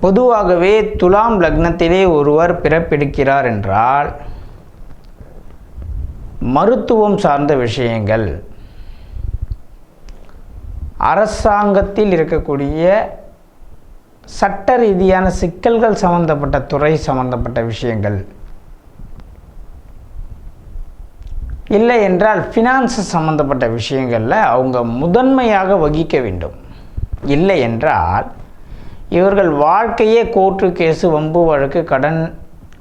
பொதுவாகவே துலாம் லக்னத்திலே ஒருவர் பிறப்பெடுக்கிறார் என்றால் மருத்துவம் சார்ந்த விஷயங்கள் அரசாங்கத்தில் இருக்கக்கூடிய சட்ட ரீதியான சிக்கல்கள் சம்பந்தப்பட்ட துறை சம்பந்தப்பட்ட விஷயங்கள். இல்லை என்றால் ஃபினான்ஸ் சம்மந்தப்பட்ட விஷயங்களில் அவங்க முதன்மையாக வகிக்க வேண்டும். இல்லை என்றால் இவர்கள் வாழ்க்கையே கோர்ட்டு கேஸு வம்பு வழக்கு கடன்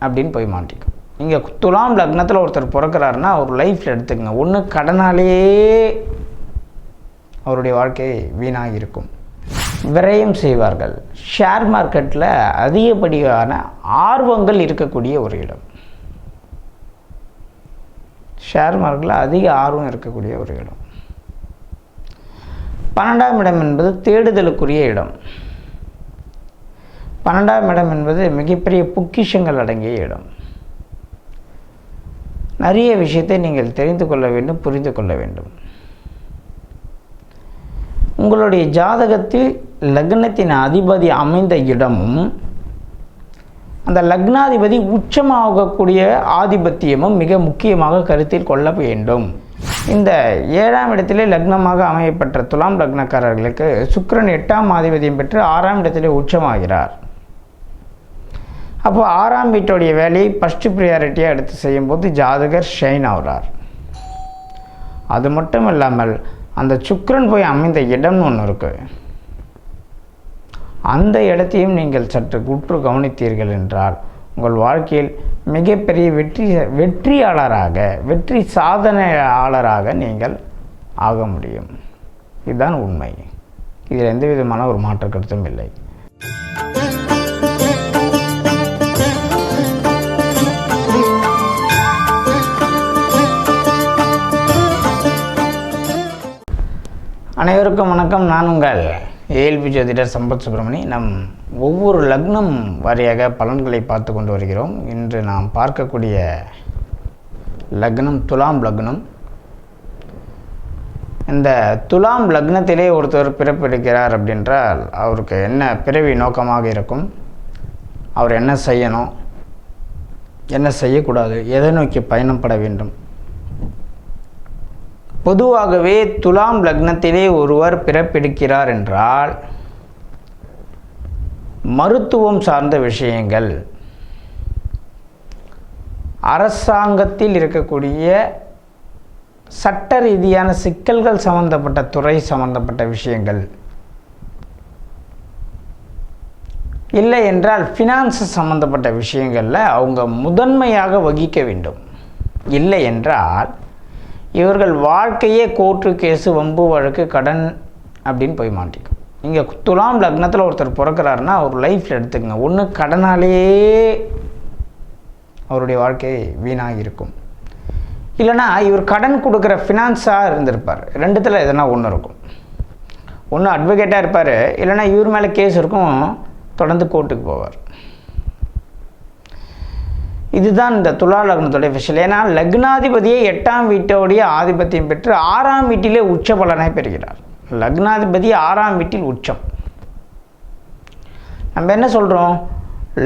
அப்படின்னு போய் மாட்டிக்கும். நீங்கள் துலாம் லக்னத்தில் ஒருத்தர் பிறக்கிறாருன்னா அவர் லைஃப்பில் எடுத்துக்கங்க. ஒன்று கடனாலேயே அவருடைய வாழ்க்கை வீணாக இருக்கும் விரயம் செய்வார்கள் ஷேர் மார்க்கெட்டில் அதிகப்படியான ஆர்வங்கள் இருக்கக்கூடிய ஒரு இடம். ஷேர் மார்க்கெட்டில் அதிக ஆர்வம் இருக்கக்கூடிய ஒரு இடம். பன்னெண்டாம் இடம் என்பது தேடுதலுக்குரிய இடம். பன்னெண்டாம் இடம் என்பது மிகப்பெரிய பொக்கிஷங்கள் அடங்கிய இடம். நிறைய விஷயத்தை நீங்கள் தெரிந்து கொள்ள வேண்டும் புரிந்து கொள்ள வேண்டும். உங்களுடைய ஜாதகத்தில் லக்னத்தின் அதிபதி அமைந்த இடமும் அந்த லக்னாதிபதி உச்சமாகக்கூடிய ஆதிபத்தியமும் மிக முக்கியமாக கருத்தில் கொள்ள வேண்டும். இந்த ஏழாம் இடத்திலே லக்னமாக அமையப்பட்ட துலாம் லக்னக்காரர்களுக்கு சுக்கரன் எட்டாம் ஆதிபதியம் பெற்று ஆறாம் இடத்திலே உச்சமாகிறார். அப்போது ஆறாம் வீட்டுடைய வேலையை ஃபஸ்ட்டு ப்ரியாரிட்டியாக எடுத்து செய்யும்போது ஜாதகர் ஷைன் ஆகிறார். அது மட்டும் இல்லாமல் அந்த சுக்கரன் போய் அமைந்த இடம்னு ஒன்று இருக்குது அந்த இடத்தையும் நீங்கள் சற்று குற்று கவனித்தீர்கள் என்றால் உங்கள் வாழ்க்கையில் மிகப்பெரிய வெற்றி வெற்றியாளராக வெற்றி சாதனையாளராக நீங்கள் ஆக முடியும். இதுதான் உண்மை. இதில் எந்த விதமான ஒரு மாற்று கருத்தும் இல்லை. அனைவருக்கும் வணக்கம். நான் உங்கள் ஏஎல்பி ஜோதிடர் சம்பத் சுப்பிரமணி. நம் ஒவ்வொரு லக்னம் வாரியாக பலன்களை பார்த்து கொண்டு வருகிறோம். இன்று நாம் பார்க்கக்கூடிய லக்னம் துலாம் லக்னம். இந்த துலாம் லக்னத்திலே ஒருத்தர் பிறப்பெடுக்கிறார் அப்படின்றால் அவருக்கு என்ன பிறவி நோக்கமாக இருக்கும்? அவர் என்ன செய்யணும்? என்ன செய்யக்கூடாது? எதை நோக்கி பயணப்பட வேண்டும்? பொதுவாகவே துலாம் லக்னத்திலே ஒருவர் பிறப்பெடுக்கிறார் என்றால் மருத்துவம் சார்ந்த விஷயங்கள் அரசாங்கத்தில் இருக்கக்கூடிய சட்ட ரீதியான சிக்கல்கள் சம்பந்தப்பட்ட துறை சம்பந்தப்பட்ட விஷயங்கள். இல்லை என்றால் ஃபினான்ஸ் சம்பந்தப்பட்ட விஷயங்களில் அவங்க முதன்மையாக வகிக்க வேண்டும். இல்லை என்றால் இவர்கள் வாழ்க்கையே கோர்ட்டு கேஸு வம்பு வழக்கு கடன் அப்படின்னு போய் மாட்டிக்கும். நீங்கள் துலாம் லக்னத்தில் ஒருத்தர் பிறக்கிறாருன்னா அவர் லைஃப்பில் எடுத்துக்கங்க. ஒன்று கடனாலேயே அவருடைய வாழ்க்கை வீணாக இருக்கும் இல்லைனா இவர் கடன் கொடுக்குற ஃபினான்ஸாக இருந்திருப்பார். ரெண்டுத்தில் எதனா ஒன்று இருக்கும். ஒன்று அட்வொகேட்டாக இருப்பார். இல்லைனா இவர் மேலே கேஸ் இருக்கும். தொடர்ந்து கோர்ட்டுக்கு போவார். இதுதான் இந்த துலா லக்னத்துடைய விஷயம் ஏன்னா லக்னாதிபதியே எட்டாம் வீட்டோடைய ஆதிபத்தியம் பெற்று ஆறாம் வீட்டிலே உச்ச பலனை பெறுகிறார். லக்னாதிபதி ஆறாம் வீட்டில் உச்சம். நம்ம என்ன சொல்கிறோம்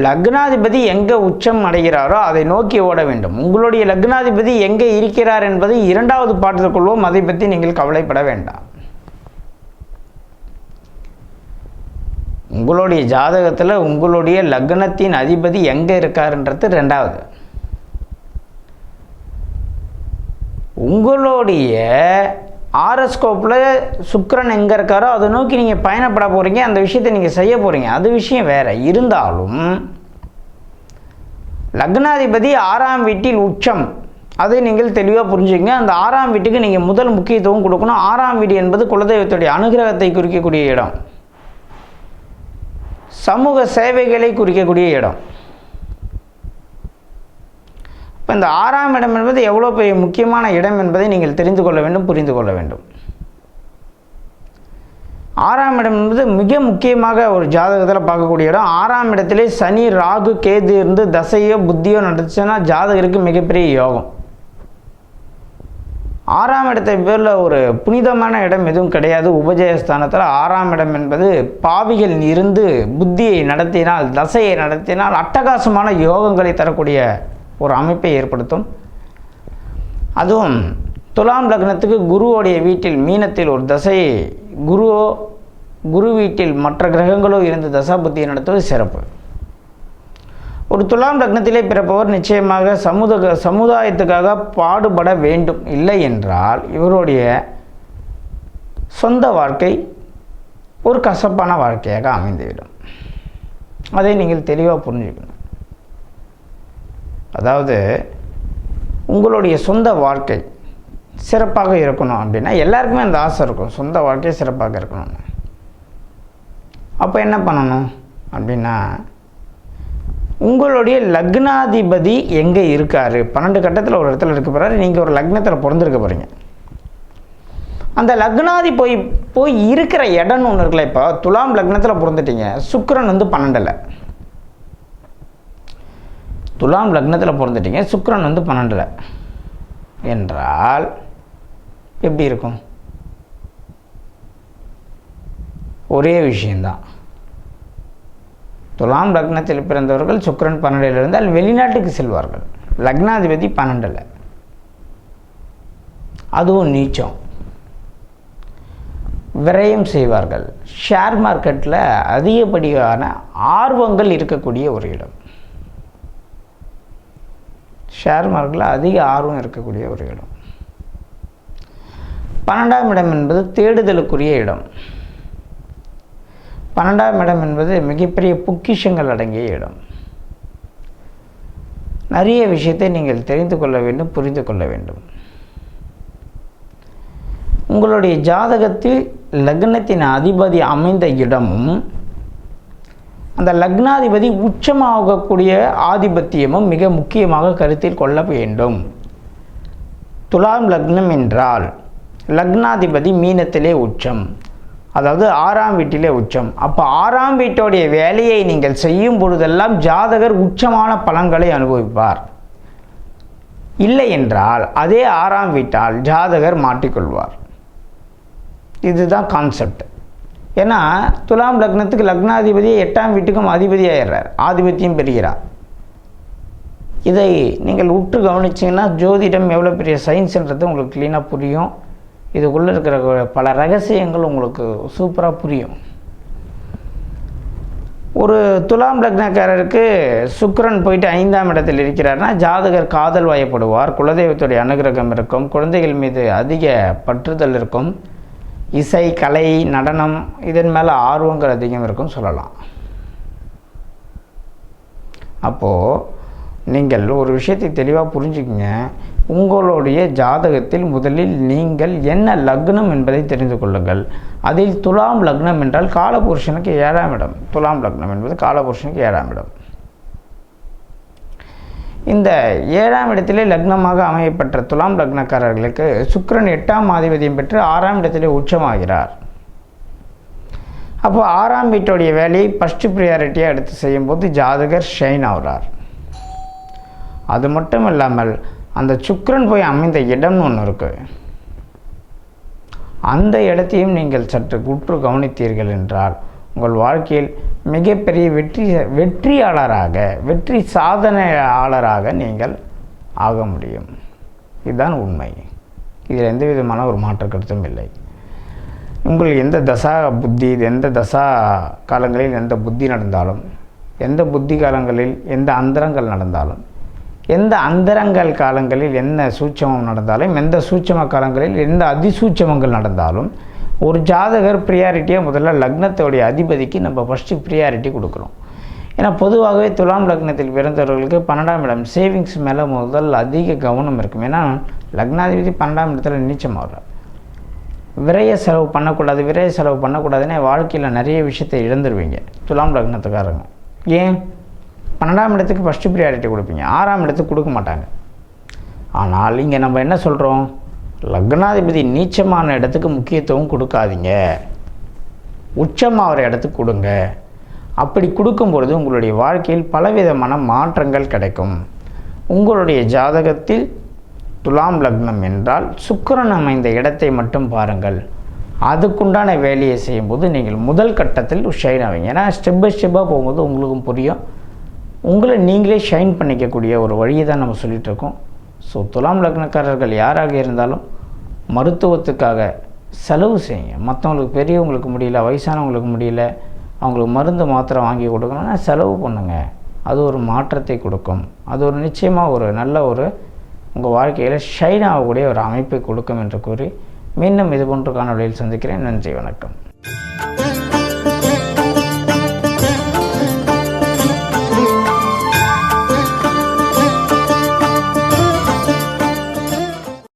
லக்னாதிபதி எங்கே உச்சம் அடைகிறாரோ அதை நோக்கி ஓட வேண்டும். உங்களுடைய லக்னாதிபதி எங்கே இருக்கிறார் என்பதை இரண்டாவது பாடத்தில் அதை பற்றி நீங்கள் கவலைப்பட வேண்டாம். உங்களுடைய ஜாதகத்தில் உங்களுடைய லக்னத்தின் அதிபதி எங்கே இருக்காருன்றது ரெண்டாவது. உங்களுடைய ஆரஸ்கோப்பில் சுக்கரன் எங்கே இருக்காரோ அதை நோக்கி நீங்கள் பயணப்பட போகிறீங்க அந்த விஷயத்தை நீங்கள் செய்ய போகிறீங்க அது விஷயம் வேறு. இருந்தாலும் லக்னாதிபதி ஆறாம் வீட்டில் உச்சம். அதை நீங்கள் தெளிவாக புரிஞ்சுங்க அந்த ஆறாம் வீட்டுக்கு நீங்கள் முதல் முக்கியத்துவம் கொடுக்கணும். ஆறாம் வீடு என்பது குலதெய்வத்துடைய அனுகிரகத்தை குறிக்கக்கூடிய இடம். சமூக சேவைகளை குறிக்கக்கூடிய இடம். இப்போ இந்த ஆறாம் இடம் என்பது எவ்வளோ பெரிய முக்கியமான இடம் என்பதை நீங்கள் தெரிந்து கொள்ள வேண்டும் புரிந்து கொள்ள வேண்டும். ஆறாம் இடம் என்பது மிக முக்கியமாக ஒரு ஜாதகத்தில் பார்க்கக்கூடிய இடம். ஆறாம் இடத்திலே சனி ராகு கேது இருந்து தசையோ புத்தியோ நடந்துச்சுன்னா ஜாதகருக்கு மிகப்பெரிய யோகம். ஆறாம் இடத்தை பேரில் ஒரு புனிதமான இடம் எதுவும் கிடையாது. உபஜயஸ்தானத்தில் ஆறாம் இடம் என்பது பாவிகள் இருந்து புத்தியை நடத்தினால் தசையை நடத்தினால் அட்டகாசமான யோகங்களை தரக்கூடிய ஒரு அமைப்பை ஏற்படுத்தும். அதுவும் துலாம் லக்னத்துக்கு குருவோடைய வீட்டில் மீனத்தில் ஒரு தசை குருவோ குரு வீட்டில் மற்ற கிரகங்களோ இருந்து தசா புத்தியை நடத்துவது சிறப்பு. ஒரு துலாம் லக்னத்திலே பிறப்பவர் நிச்சயமாக சமுத சமுதாயத்துக்காக பாடுபட வேண்டும். இல்லை என்றால் இவருடைய சொந்த வாழ்க்கை ஒரு கசப்பான வாழ்க்கையாக அமைந்துவிடும். அதை நீங்கள் தெளிவாக புரிஞ்சுக்கணும். அதாவது உங்களுடைய சொந்த வாழ்க்கை சிறப்பாக இருக்கணும் அப்படின்னா எல்லாருக்குமே அந்த ஆசை இருக்கும். சொந்த வாழ்க்கை சிறப்பாக இருக்கணும்னு. அப்போ என்ன பண்ணணும் அப்படின்னா உங்களுடைய லக்னாதிபதி எங்கே இருக்கார்? பன்னெண்டு கட்டத்தில் ஒரு இடத்துல இருக்க போகிறாரு நீங்கள் ஒரு லக்னத்தில் பிறந்திருக்க போகிறீங்க அந்த லக்னாதி போய் போய் இருக்கிற இடம்னு ஒன்று இருக்குல்ல இப்போ துலாம் லக்னத்தில் பிறந்துட்டீங்க. சுக்கரன் வந்து பன்னெண்டில். துலாம் லக்னத்தில் பிறந்துட்டீங்க. சுக்கரன் வந்து பன்னெண்டில். என்றால் எப்படி இருக்கும்? ஒரே விஷயந்தான் துலாம் லக்னத்தில் பிறந்தவர்கள் சுக்கிரன் பன்னெண்டில் இருந்தால் வெளிநாட்டுக்கு செல்வார்கள். லக்னாதிபதி பன்னெண்டில். அதுவும் நீச்சம். விரயம் செய்வார்கள். ஷேர் மார்க்கெட்டில் அதிகப்படியான ஆர்வங்கள் இருக்கக்கூடிய ஒரு இடம். ஷேர் மார்க்கெட்டில் அதிக ஆர்வம் இருக்கக்கூடிய ஒரு இடம். பன்னெண்டாம் இடம் என்பது தேடுதலுக்குரிய இடம். பன்னெண்டாம் இடம் என்பது மிகப்பெரிய பொக்கிஷங்கள் அடங்கிய இடம். நிறைய விஷயத்தை நீங்கள் தெரிந்து கொள்ள வேண்டும் புரிந்து கொள்ள வேண்டும். உங்களுடைய ஜாதகத்தில் லக்னத்தின் அதிபதி அமைந்த இடமும் அந்த லக்னாதிபதி உச்சமாகக்கூடிய ஆதிபத்தியமும் மிக முக்கியமாக கருத்தில் கொள்ள வேண்டும். துலாம் லக்னம் என்றால் லக்னாதிபதி மீனத்திலே உச்சம். அதாவது ஆறாம் வீட்டிலே உச்சம். அப்போ ஆறாம் வீட்டோடைய வேலையை நீங்கள் செய்யும் பொழுதெல்லாம் ஜாதகர் உச்சமான பலன்களை அனுபவிப்பார். இல்லை என்றால் அதே ஆறாம் வீட்டால் ஜாதகர் மாட்டிக்கொள்வார். இதுதான் கான்செப்ட் ஏன்னா துலாம் லக்னத்துக்கு லக்னாதிபதி எட்டாம் வீட்டுக்கும் அதிபதி ஆயிடுறார் ஆதிபத்தியம் பெறுகிறார். இதை நீங்கள் உற்று கவனிச்சிங்கன்னா ஜோதிடம் எவ்வளோ பெரிய சயின்ஸ்ன்றது உங்களுக்கு க்ளீனாக புரியும். இதுக்குள்ளே இருக்கிற பல ரகசியங்கள் உங்களுக்கு சூப்பராக புரியும். ஒரு துலாம் லக்னக்காரருக்கு சுக்கரன் போயிட்டு ஐந்தாம் இடத்தில் இருக்கிறார்னா ஜாதகர் காதல் வயப்படுவார் குலதெய்வத்துடைய அனுகிரகம் இருக்கும் குழந்தைகள் மீது அதிக பற்றுதல் இருக்கும் இசை கலை நடனம் இதன் மேலே ஆர்வங்கள் அதிகம் இருக்கும் சொல்லலாம். அப்போது நீங்கள் ஒரு விஷயத்தை தெளிவாக புரிஞ்சுக்கங்க. உங்களுடைய ஜாதகத்தில் முதலில் நீங்கள் என்ன லக்னம் என்பதை தெரிந்து கொள்ளுங்கள். அதில் துலாம் லக்னம் என்றால் காலபுருஷனுக்கு ஏழாம் இடம். துலாம் லக்னம் என்பது காலபுருஷனுக்கு ஏழாம் இடம். இந்த ஏழாம் இடத்திலே லக்னமாக அமையப்பட்ட துலாம் லக்னக்காரர்களுக்கு சுக்கிரன் எட்டாம் ஆதிபதியம் பெற்று ஆறாம் இடத்திலே உச்சமாகிறார். அப்போ ஆறாம் வீட்டுடைய வேலையை ஃபஸ்ட்டு ப்ரியாரிட்டியாக எடுத்து செய்யும்போது ஜாதகர் ஷைன் ஆகிறார். அது மட்டும் இல்லாமல் அந்த சுக்கரன் போய் அமைந்த இடம்னு ஒன்று இருக்குது அந்த இடத்தையும் நீங்கள் சற்று உற்று கவனித்தீர்கள் என்றால் உங்கள் வாழ்க்கையில் மிகப்பெரிய வெற்றி வெற்றியாளராக வெற்றி சாதனையாளராக நீங்கள் ஆக முடியும். இதுதான் உண்மை. இதில் எந்த விதமான ஒரு மாற்று கருத்தும் இல்லை. உங்கள் எந்த தசா புத்தி எந்த தசா காலங்களில் எந்த புத்தி நடந்தாலும் எந்த புத்தி காலங்களில் எந்த அந்தரங்கள் நடந்தாலும் எந்த அந்தரங்கள் காலங்களில் என்ன சூட்சமம் நடந்தாலும் எந்த சூட்சம காலங்களில் எந்த அதிசூட்சமங்கள் நடந்தாலும் ஒரு ஜாதகர் ப்ரியாரிட்டியாக முதல்ல லக்னத்தோடைய அதிபதிக்கு நம்ம ஃபஸ்ட்டு ப்ரியாரிட்டி கொடுக்குறோம். ஏன்னா பொதுவாகவே துலாம் லக்னத்தில் பிறந்தவர்களுக்கு பன்னெண்டாம் இடம் சேவிங்ஸ் மேலே முதல் அதிக கவனம் இருக்கும். ஏன்னா லக்னாதிபதி பன்னெண்டாம் இடத்துல நீச்சமாகிறார் விரைய செலவு பண்ணக்கூடாது விரைய செலவு பண்ணக்கூடாதுன்னு வாழ்க்கையில் நிறைய விஷயத்தை இழந்துருவீங்க துலாம் லக்னத்துக்காரங்க. ஏன்? பன்னெண்டாம் இடத்துக்கு ஃபஸ்ட்டு ப்ரியாரிட்டி கொடுப்பீங்க. ஆறாம் இடத்துக்கு கொடுக்க மாட்டாங்க. ஆனால் இங்கே நம்ம என்ன சொல்கிறோம் லக்னாதிபதி நீச்சமான இடத்துக்கு முக்கியத்துவம் கொடுக்காதீங்க. உச்சமாகிற இடத்துக்கு கொடுங்க. அப்படி கொடுக்கும்பொழுது உங்களுடைய வாழ்க்கையில் பலவிதமான மாற்றங்கள் கிடைக்கும். உங்களுடைய ஜாதகத்தில் துலாம் லக்னம் என்றால் சுக்கரன் அமைந்த இடத்தை மட்டும் பாருங்கள். அதுக்குண்டான வேலையை செய்யும்போது நீங்கள் முதல் கட்டத்தில் ஷைன் ஆவீங்க ஏன்னா ஸ்டெப் பை ஸ்டெப்பாக போகும்போது உங்களுக்கும் புரியும். உங்களை நீங்களே ஷைன் பண்ணிக்கக்கூடிய ஒரு வழியை தான் நம்ம சொல்லிகிட்ருக்கோம் ஸோ துலாம் லக்னக்காரர்கள் யாராக இருந்தாலும் மருத்துவத்துக்காக செலவு செய்யுங்க. மற்றவங்களுக்கு பெரியவங்களுக்கு முடியல வயசானவங்களுக்கு முடியல அவங்களுக்கு மருந்து மாத்திரை வாங்கி கொடுக்கணும்னா செலவு பண்ணுங்கள் அது ஒரு மாற்றத்தை கொடுக்கும். அது ஒரு நிச்சயமாக ஒரு நல்ல ஒரு உங்கள் வாழ்க்கையில் ஷைன் ஆகக்கூடிய ஒரு அமைப்பை கொடுக்கும் என்று கூறி மீண்டும் இது போன்ற காணொலியில் சந்திக்கிறேன். நன்றி வணக்கம்.